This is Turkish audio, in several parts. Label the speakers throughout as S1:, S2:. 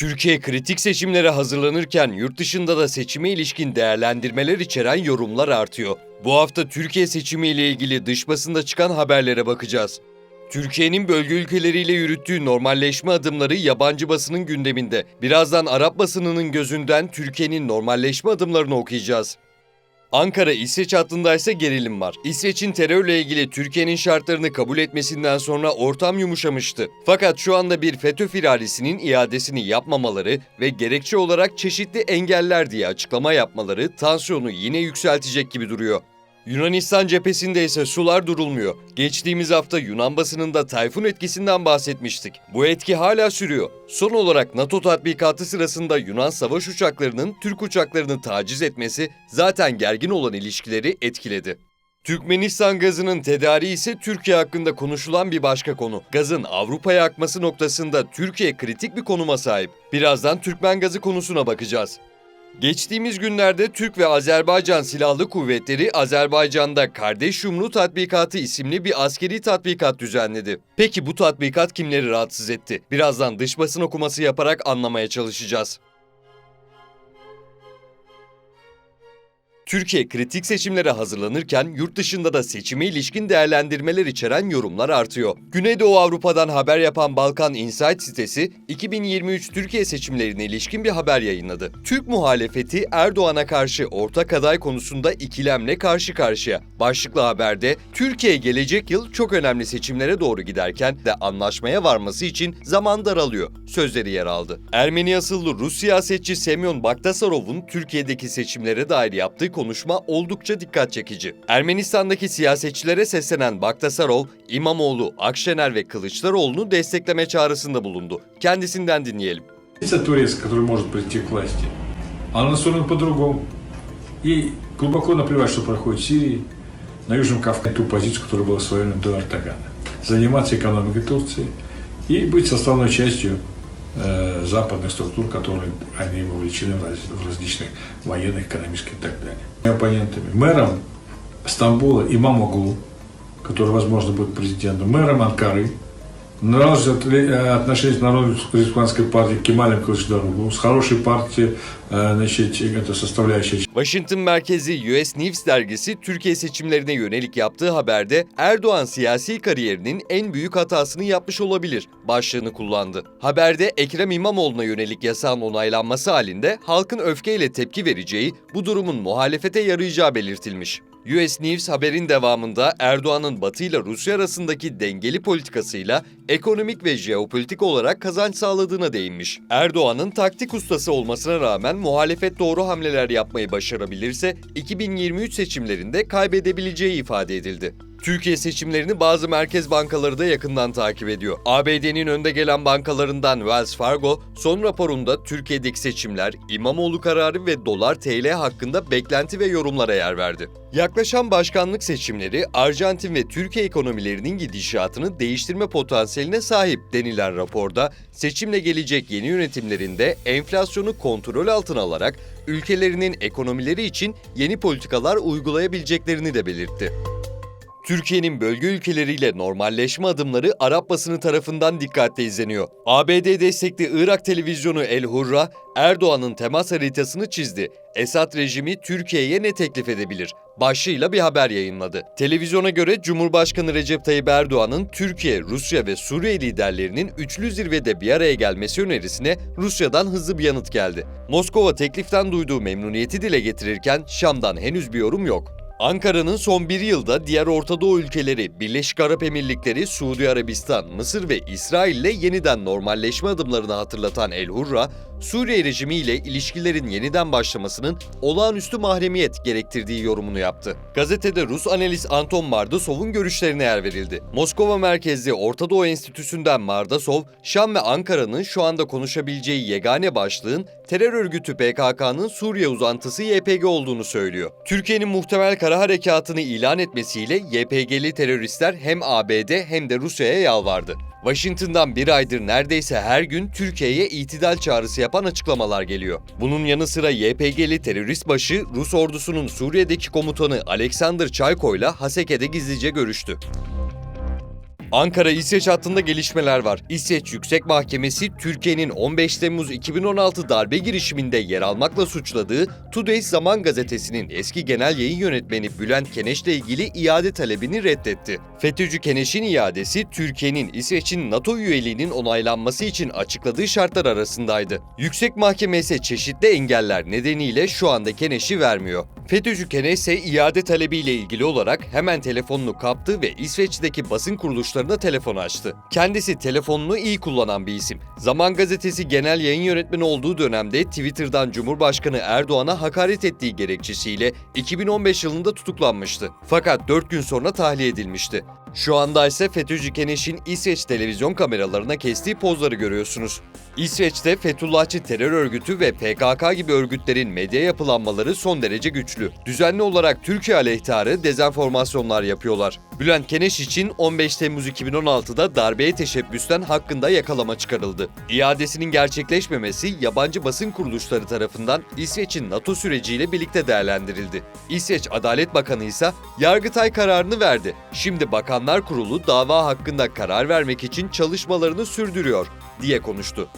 S1: Türkiye kritik seçimlere hazırlanırken yurt dışında da seçime ilişkin değerlendirmeler içeren yorumlar artıyor. Bu hafta Türkiye seçimiyle ilgili dış basında çıkan haberlere bakacağız. Türkiye'nin bölge ülkeleriyle yürüttüğü normalleşme adımları yabancı basının gündeminde. Birazdan Arap basınının gözünden Türkiye'nin normalleşme adımlarını okuyacağız. Ankara İsveç hattında ise gerilim var. İsveç'in terörle ilgili Türkiye'nin şartlarını kabul etmesinden sonra ortam yumuşamıştı. Fakat şu anda bir FETÖ firalisinin iadesini yapmamaları ve gerekçe olarak çeşitli engeller diye açıklama yapmaları tansiyonu yine yükseltecek gibi duruyor. Yunanistan cephesinde ise sular durulmuyor. Geçtiğimiz hafta Yunan basınında tayfun etkisinden bahsetmiştik. Bu etki hala sürüyor. Son olarak NATO tatbikatı sırasında Yunan savaş uçaklarının Türk uçaklarını taciz etmesi zaten gergin olan ilişkileri etkiledi. Türkmenistan gazının tedariği ise Türkiye hakkında konuşulan bir başka konu. Gazın Avrupa'ya akması noktasında Türkiye kritik bir konuma sahip. Birazdan Türkmen gazı konusuna bakacağız. Geçtiğimiz günlerde Türk ve Azerbaycan Silahlı Kuvvetleri Azerbaycan'da Kardeş Yumru Tatbikatı isimli bir askeri tatbikat düzenledi. Peki bu tatbikat kimleri rahatsız etti? Birazdan dış basın okuması yaparak anlamaya çalışacağız. Türkiye kritik seçimlere hazırlanırken yurt dışında da seçime ilişkin değerlendirmeler içeren yorumlar artıyor. Güneydoğu Avrupa'dan haber yapan Balkan Insight sitesi 2023 Türkiye seçimlerine ilişkin bir haber yayınladı. Türk muhalefeti Erdoğan'a karşı ortak aday konusunda ikilemle karşı karşıya. Başlıklı haberde Türkiye gelecek yıl çok önemli seçimlere doğru giderken de anlaşmaya varması için zaman daralıyor sözleri yer aldı. Ermeni asıllı Rus siyasetçi Semyon Bagdasarov'un Türkiye'deki seçimlere dair yaptığı konuşma oldukça dikkat çekici. Ermenistan'daki siyasetçilere seslenen Bagdasarov, İmamoğlu, Akşener ve Kılıçdaroğlu'nu destekleme çağrısında bulundu. Kendisinden dinleyelim.
S2: Единственный турец, который может прийти к власти, она настроена по-другому. Ей глубоко наплевать, что проходит в Сирии, на Южном Кавказе, ту позицию, которая была своевременно до Эрдогана. Заниматься экономикой Турции и быть составной частью э, западных структур, которые они вовлечены в, раз- в различных военных, экономических и так далее. Оппонентами. Мэром Стамбула Имамоглу, который, возможно, будет президентом, мэром Анкары, Наладить отношения с Народной республиканской партией Кемалем Кılıçdaroğlu, с хорошей партией, э, значит, это составляющая
S1: Washington merkezi US News dergisi Türkiye seçimlerine yönelik yaptığı haberde Erdoğan siyasi kariyerinin en büyük hatasını yapmış olabilir başlığını kullandı. Haberde Ekrem İmamoğlu'na yönelik yasağın onaylanması halinde halkın öfkeyle tepki vereceği, bu durumun muhalefete yarayacağı belirtilmiş. US News haberin devamında Erdoğan'ın Batı ile Rusya arasındaki dengeli politikasıyla ekonomik ve jeopolitik olarak kazanç sağladığına değinmiş. Erdoğan'ın taktik ustası olmasına rağmen muhalefet doğru hamleler yapmayı başarabilirse 2023 seçimlerinde kaybedebileceği ifade edildi. Türkiye seçimlerini bazı merkez bankaları da yakından takip ediyor. ABD'nin önde gelen bankalarından Wells Fargo, son raporunda Türkiye'deki seçimler, İmamoğlu kararı ve dolar TL hakkında beklenti ve yorumlara yer verdi. Yaklaşan başkanlık seçimleri Arjantin ve Türkiye ekonomilerinin gidişatını değiştirme potansiyeline sahip denilen raporda seçimle gelecek yeni yönetimlerinde enflasyonu kontrol altına alarak ülkelerinin ekonomileri için yeni politikalar uygulayabileceklerini de belirtti. Türkiye'nin bölge ülkeleriyle normalleşme adımları Arap basını tarafından dikkatle izleniyor. ABD destekli Irak televizyonu El Hurra, Erdoğan'ın temas haritasını çizdi. Esad rejimi Türkiye'ye ne teklif edebilir? Başlığıyla bir haber yayınladı. Televizyona göre Cumhurbaşkanı Recep Tayyip Erdoğan'ın Türkiye, Rusya ve Suriye liderlerinin üçlü zirvede bir araya gelmesi önerisine Rusya'dan hızlı bir yanıt geldi. Moskova tekliften duyduğu memnuniyeti dile getirirken Şam'dan henüz bir yorum yok. Ankara'nın son bir yılda diğer Orta Doğu ülkeleri, Birleşik Arap Emirlikleri, Suudi Arabistan, Mısır ve İsrail ile yeniden normalleşme adımlarını hatırlatan El Hurra, Suriye rejimiyle ilişkilerin yeniden başlamasının olağanüstü mahremiyet gerektirdiği yorumunu yaptı. Gazetede Rus analist Anton Mardasov'un görüşlerine yer verildi. Moskova merkezli Orta Doğu Enstitüsü'nden Mardasov, Şam ve Ankara'nın şu anda konuşabileceği yegane başlığın terör örgütü PKK'nın Suriye uzantısı YPG olduğunu söylüyor. Türkiye'nin muhtemel kara harekatını ilan etmesiyle YPG'li teröristler hem ABD hem de Rusya'ya yalvardı. Washington'dan bir aydır neredeyse her gün Türkiye'ye itidal çağrısı yapan açıklamalar geliyor. Bunun yanı sıra YPG'li terörist başı Rus ordusunun Suriye'deki komutanı Alexander Çayko ile Haseke'de gizlice görüştü. Ankara-İsveç hattında gelişmeler var. İsveç Yüksek Mahkemesi Türkiye'nin 15 Temmuz 2016 darbe girişiminde yer almakla suçladığı Today's Zaman gazetesinin eski genel yayın yönetmeni Bülent Keneş'le ilgili iade talebini reddetti. FETÖ'cü Keneş'in iadesi Türkiye'nin İsveç'in NATO üyeliğinin onaylanması için açıkladığı şartlar arasındaydı. Yüksek Mahkeme ise çeşitli engeller nedeniyle şu anda Keneş'i vermiyor. FETÖ'cü Keneş ise iade talebiyle ilgili olarak hemen telefonunu kaptı ve İsveç'teki basın kuruluşlarına telefon açtı. Kendisi telefonunu iyi kullanan bir isim. Zaman Gazetesi genel yayın yönetmeni olduğu dönemde Twitter'dan Cumhurbaşkanı Erdoğan'a hakaret ettiği gerekçesiyle 2015 yılında tutuklanmıştı. Fakat 4 gün sonra tahliye edilmişti. Şu anda ise FETÖ'cü Keneş'in İsveç televizyon kameralarına kestiği pozları görüyorsunuz. İsveç'te Fethullahçı terör örgütü ve PKK gibi örgütlerin medya yapılanmaları son derece güçlü. Düzenli olarak Türkiye aleyhtarı dezenformasyonlar yapıyorlar. Bülent Keneş için 15 Temmuz 2016'da darbeye teşebbüsten hakkında yakalama çıkarıldı. İadesinin gerçekleşmemesi yabancı basın kuruluşları tarafından İsveç'in NATO süreciyle birlikte değerlendirildi. İsveç Adalet Bakanı ise Yargıtay kararını verdi. Şimdi Bakanlar Kurulu dava hakkında karar vermek için çalışmalarını sürdürüyor diye konuştu.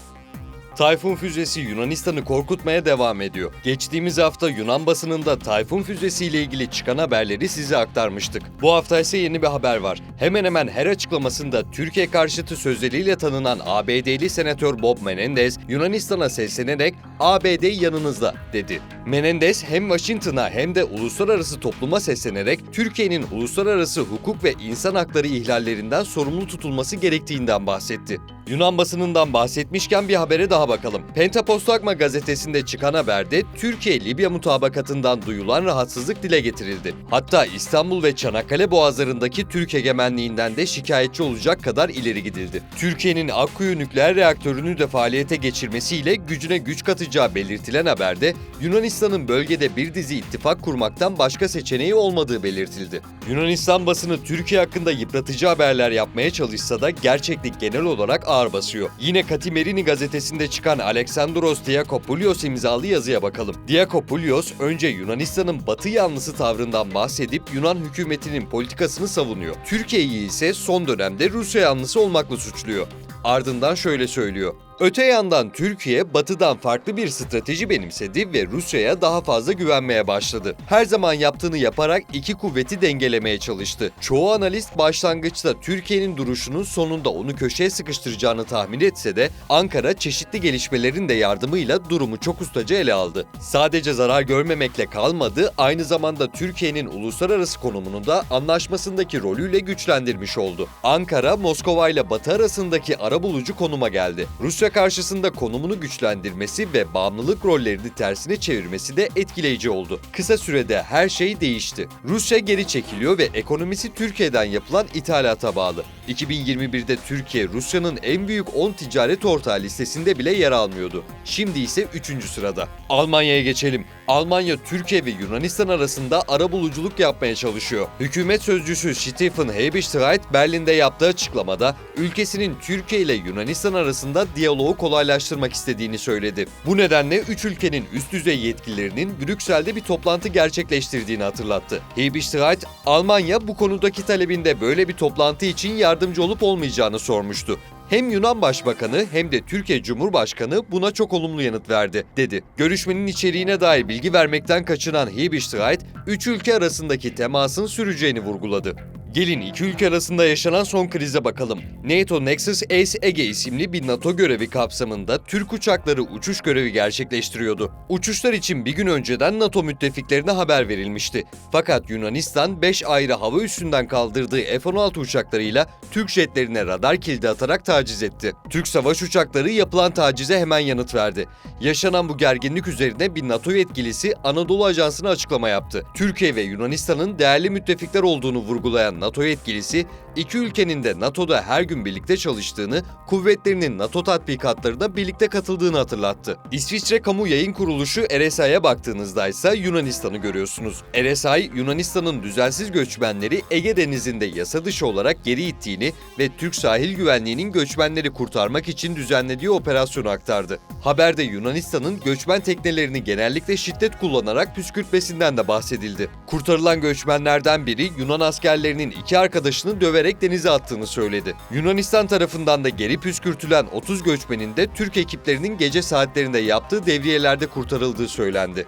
S1: Tayfun füzesi Yunanistan'ı korkutmaya devam ediyor. Geçtiğimiz hafta Yunan basınında Tayfun füzesiyle ilgili çıkan haberleri size aktarmıştık. Bu hafta ise yeni bir haber var. Hemen hemen her açıklamasında Türkiye karşıtı sözleriyle tanınan ABD'li senatör Bob Menendez Yunanistan'a seslenerek ABD yanınızda dedi. Menendez hem Washington'a hem de uluslararası topluma seslenerek Türkiye'nin uluslararası hukuk ve insan hakları ihlallerinden sorumlu tutulması gerektiğinden bahsetti. Yunan basınından bahsetmişken bir habere daha bakalım. Pentapostagma gazetesinde çıkan haberde Türkiye-Libya mutabakatından duyulan rahatsızlık dile getirildi. Hatta İstanbul ve Çanakkale boğazlarındaki Türk egemenliğinden de şikayetçi olacak kadar ileri gidildi. Türkiye'nin Akkuyu nükleer reaktörünü de faaliyete geçirmesiyle gücüne güç katacağı belirtilen haberde Yunanistan'ın bölgede bir dizi ittifak kurmaktan başka seçeneği olmadığı belirtildi. Yunanistan basını Türkiye hakkında yıpratıcı haberler yapmaya çalışsa da gerçeklik genel olarak ağır basıyor. Yine Katimerini gazetesinde çıkan Alexandros Diakopoulos imzalı yazıya bakalım. Diakopoulos önce Yunanistan'ın batı yanlısı tavrından bahsedip Yunan hükümetinin politikasını savunuyor. Türkiye'yi ise son dönemde Rusya yanlısı olmakla suçluyor. Ardından şöyle söylüyor. Öte yandan Türkiye batıdan farklı bir strateji benimsedi ve Rusya'ya daha fazla güvenmeye başladı. Her zaman yaptığını yaparak iki kuvveti dengelemeye çalıştı. Çoğu analist başlangıçta Türkiye'nin duruşunun sonunda onu köşeye sıkıştıracağını tahmin etse de Ankara çeşitli gelişmelerin de yardımıyla durumu çok ustaca ele aldı. Sadece zarar görmemekle kalmadı, aynı zamanda Türkiye'nin uluslararası konumunu da anlaşmasındaki rolüyle güçlendirmiş oldu. Ankara, Moskova ile Batı arasındaki arabulucu konuma geldi. Rusya karşısında konumunu güçlendirmesi ve bağımlılık rollerini tersine çevirmesi de etkileyici oldu. Kısa sürede her şey değişti. Rusya geri çekiliyor ve ekonomisi Türkiye'den yapılan ithalata bağlı. 2021'de Türkiye Rusya'nın en büyük 10 ticaret ortağı listesinde bile yer almıyordu. Şimdi ise 3. sırada. Almanya'ya geçelim. Almanya, Türkiye ve Yunanistan arasında arabuluculuk yapmaya çalışıyor. Hükümet sözcüsü Stefan Hebestreit Berlin'de yaptığı açıklamada ülkesinin Türkiye ile Yunanistan arasında diyaloğu kolaylaştırmak istediğini söyledi. Bu nedenle üç ülkenin üst düzey yetkililerinin Brüksel'de bir toplantı gerçekleştirdiğini hatırlattı. Hebestreit, Almanya bu konudaki talebinde böyle bir toplantı için yardımcı olup olmayacağını sormuştu. Hem Yunan Başbakanı hem de Türkiye Cumhurbaşkanı buna çok olumlu yanıt verdi, dedi. Görüşmenin içeriğine dair bilgi vermekten kaçınan Hebestreit, üç ülke arasındaki temasın süreceğini vurguladı. Gelin iki ülke arasında yaşanan son krize bakalım. NATO Nexus Ace Ege isimli bir NATO görevi kapsamında Türk uçakları uçuş görevi gerçekleştiriyordu. Uçuşlar için bir gün önceden NATO müttefiklerine haber verilmişti. Fakat Yunanistan 5 ayrı hava üssünden kaldırdığı F-16 uçaklarıyla Türk jetlerine radar kilidi atarak taciz etti. Türk savaş uçakları yapılan tacize hemen yanıt verdi. Yaşanan bu gerginlik üzerine bir NATO yetkilisi Anadolu Ajansı'na açıklama yaptı. Türkiye ve Yunanistan'ın değerli müttefikler olduğunu vurgulayan NATO yetkilisi, iki ülkenin de NATO'da her gün birlikte çalıştığını, kuvvetlerinin NATO tatbikatlarına birlikte katıldığını hatırlattı. İsviçre Kamu Yayın Kuruluşu RSI'ye baktığınızda ise Yunanistan'ı görüyorsunuz. RSI, Yunanistan'ın düzensiz göçmenleri Ege Denizi'nde yasa dışı olarak geri ittiğini ve Türk sahil güvenliğinin göçmenleri kurtarmak için düzenlediği operasyonu aktardı. Haberde Yunanistan'ın göçmen teknelerini genellikle şiddet kullanarak püskürtmesinden de bahsedildi. Kurtarılan göçmenlerden biri Yunan askerlerinin iki arkadaşını döverek denize attığını söyledi. Yunanistan tarafından da geri püskürtülen 30 göçmenin de Türk ekiplerinin gece saatlerinde yaptığı devriyelerde kurtarıldığı söylendi.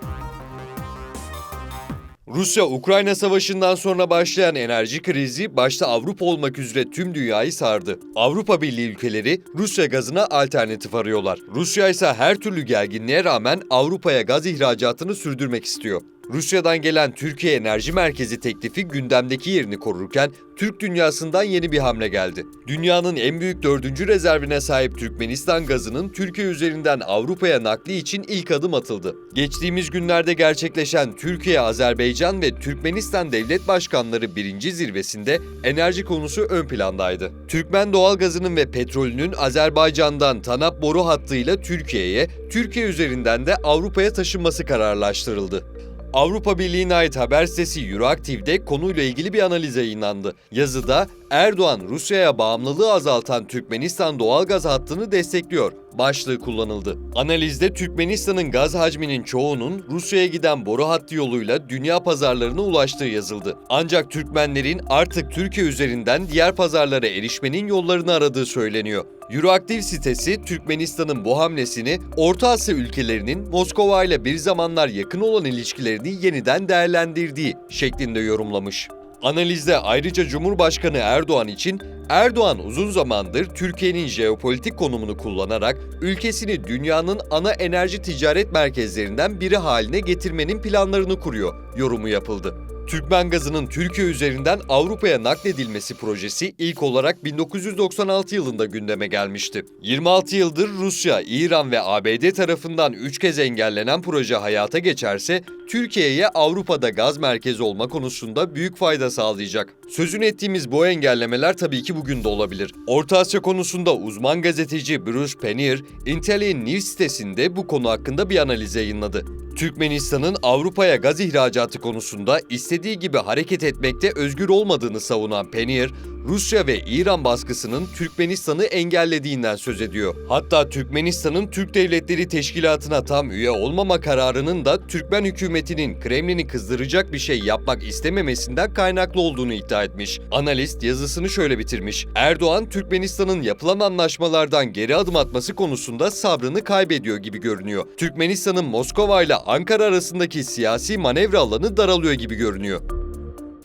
S1: Rusya-Ukrayna savaşından sonra başlayan enerji krizi başta Avrupa olmak üzere tüm dünyayı sardı. Avrupa Birliği ülkeleri Rusya gazına alternatif arıyorlar. Rusya ise her türlü gerginliğe rağmen Avrupa'ya gaz ihracatını sürdürmek istiyor. Rusya'dan gelen Türkiye Enerji Merkezi teklifi gündemdeki yerini korurken Türk dünyasından yeni bir hamle geldi. Dünyanın en büyük dördüncü rezervine sahip Türkmenistan gazının Türkiye üzerinden Avrupa'ya nakli için ilk adım atıldı. Geçtiğimiz günlerde gerçekleşen Türkiye, Azerbaycan ve Türkmenistan devlet başkanları birinci zirvesinde enerji konusu ön plandaydı. Türkmen doğalgazının ve petrolünün Azerbaycan'dan TANAP boru hattıyla Türkiye'ye, Türkiye üzerinden de Avrupa'ya taşınması kararlaştırıldı. Avrupa Birliği'ne ait haber sitesi Euroaktiv'de konuyla ilgili bir analiz yayınlandı. Yazıda Erdoğan Rusya'ya bağımlılığı azaltan Türkmenistan doğalgaz hattını destekliyor başlığı kullanıldı. Analizde Türkmenistan'ın gaz hacminin çoğunun Rusya'ya giden boru hattı yoluyla dünya pazarlarına ulaştığı yazıldı. Ancak Türkmenlerin artık Türkiye üzerinden diğer pazarlara erişmenin yollarını aradığı söyleniyor. Euroaktiv sitesi Türkmenistan'ın bu hamlesini Orta Asya ülkelerinin Moskova ile bir zamanlar yakın olan ilişkilerini yeniden değerlendirdiği şeklinde yorumlamış. Analizde ayrıca Cumhurbaşkanı Erdoğan için Erdoğan uzun zamandır Türkiye'nin jeopolitik konumunu kullanarak ülkesini dünyanın ana enerji ticaret merkezlerinden biri haline getirmenin planlarını kuruyor yorumu yapıldı. Türkmen gazının Türkiye üzerinden Avrupa'ya nakledilmesi projesi ilk olarak 1996 yılında gündeme gelmişti. 26 yıldır Rusya, İran ve ABD tarafından 3 kez engellenen proje hayata geçerse Türkiye'ye Avrupa'da gaz merkezi olma konusunda büyük fayda sağlayacak. Sözünü ettiğimiz bu engellemeler tabii ki bugün de olabilir. Orta Asya konusunda uzman gazeteci Bruce Penier, Intelli'nin News sitesinde bu konu hakkında bir analiz yayınladı. Türkmenistan'ın Avrupa'ya gaz ihracatı konusunda istediği gibi hareket etmekte özgür olmadığını savunan Penier, Rusya ve İran baskısının Türkmenistan'ı engellediğinden söz ediyor. Hatta Türkmenistan'ın Türk Devletleri Teşkilatı'na tam üye olmama kararının da Türkmen hükümetinin Kremlin'i kızdıracak bir şey yapmak istememesinden kaynaklı olduğunu iddia etmiş. Analist yazısını şöyle bitirmiş. Erdoğan, Türkmenistan'ın yapılan anlaşmalardan geri adım atması konusunda sabrını kaybediyor gibi görünüyor. Türkmenistan'ın Moskova ile Ankara arasındaki siyasi manevra alanı daralıyor gibi görünüyor.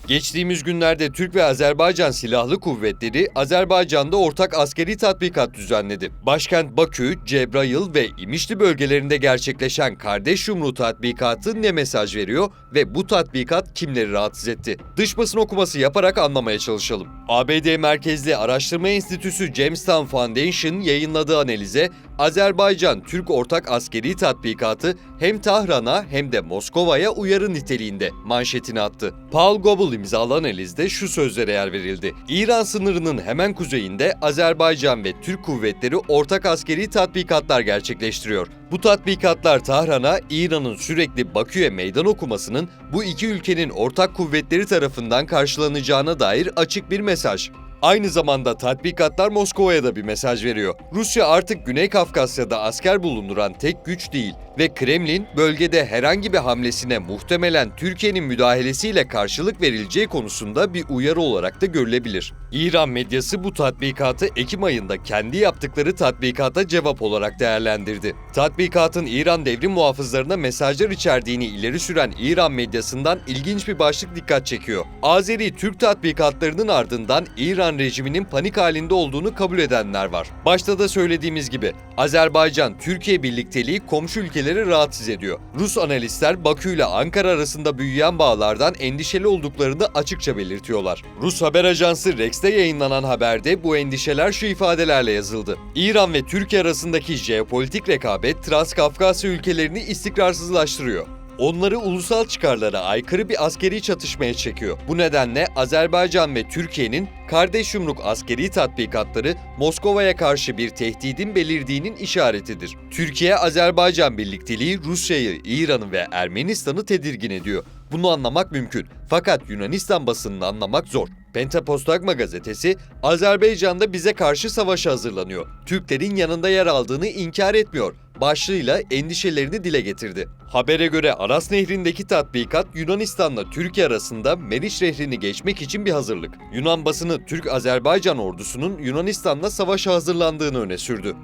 S1: Geçtiğimiz günlerde Türk ve Azerbaycan Silahlı Kuvvetleri Azerbaycan'da ortak askeri tatbikat düzenledi. Başkent Bakü, Cebrail ve İmişli bölgelerinde gerçekleşen Kardeş Yumruğu tatbikatı ne mesaj veriyor ve bu tatbikat kimleri rahatsız etti? Dış basın okuması yaparak anlamaya çalışalım. ABD merkezli araştırma enstitüsü Jamestown Foundation yayınladığı analize Azerbaycan Türk ortak askeri tatbikatı hem Tahran'a hem de Moskova'ya uyarı niteliğinde manşetini attı. Paul Goebel imzalı analizde şu sözlere yer verildi. İran sınırının hemen kuzeyinde Azerbaycan ve Türk kuvvetleri ortak askeri tatbikatlar gerçekleştiriyor. Bu tatbikatlar Tahran'a İran'ın sürekli Bakü'ye meydan okumasının bu iki ülkenin ortak kuvvetleri tarafından karşılanacağına dair açık bir mesaj. Aynı zamanda tatbikatlar Moskova'ya da bir mesaj veriyor. Rusya artık Güney Kafkasya'da asker bulunduran tek güç değil ve Kremlin bölgede herhangi bir hamlesine muhtemelen Türkiye'nin müdahalesiyle karşılık verileceği konusunda bir uyarı olarak da görülebilir. İran medyası bu tatbikatı Ekim ayında kendi yaptıkları tatbikata cevap olarak değerlendirdi. Tatbikatın İran devrim muhafızlarına mesajlar içerdiğini ileri süren İran medyasından ilginç bir başlık dikkat çekiyor. Azeri Türk tatbikatlarının ardından İran rejiminin panik halinde olduğunu kabul edenler var. Başta da söylediğimiz gibi Azerbaycan-Türkiye birlikteliği komşu ülkeleri rahatsız ediyor. Rus analistler Bakü ile Ankara arasında büyüyen bağlardan endişeli olduklarını açıkça belirtiyorlar. Rus haber ajansı Rex'te yayınlanan haberde bu endişeler şu ifadelerle yazıldı. İran ve Türkiye arasındaki jeopolitik rekabet Transkafkasya ülkelerini istikrarsızlaştırıyor onları ulusal çıkarlara aykırı bir askeri çatışmaya çekiyor. Bu nedenle Azerbaycan ve Türkiye'nin kardeş yumruk askeri tatbikatları Moskova'ya karşı bir tehdidin belirdiğinin işaretidir. Türkiye-Azerbaycan birlikteliği Rusya'yı, İran'ı ve Ermenistan'ı tedirgin ediyor. Bunu anlamak mümkün. Fakat Yunanistan basınını anlamak zor. Pentapostagma gazetesi, Azerbaycan'da bize karşı savaşa hazırlanıyor. Türklerin yanında yer aldığını inkar etmiyor. Başlığıyla endişelerini dile getirdi. Habere göre Aras Nehri'ndeki tatbikat Yunanistan'la Türkiye arasında Meriç Nehri'ni geçmek için bir hazırlık. Yunan basını Türk-Azerbaycan ordusunun Yunanistan'la savaşa hazırlandığını öne sürdü.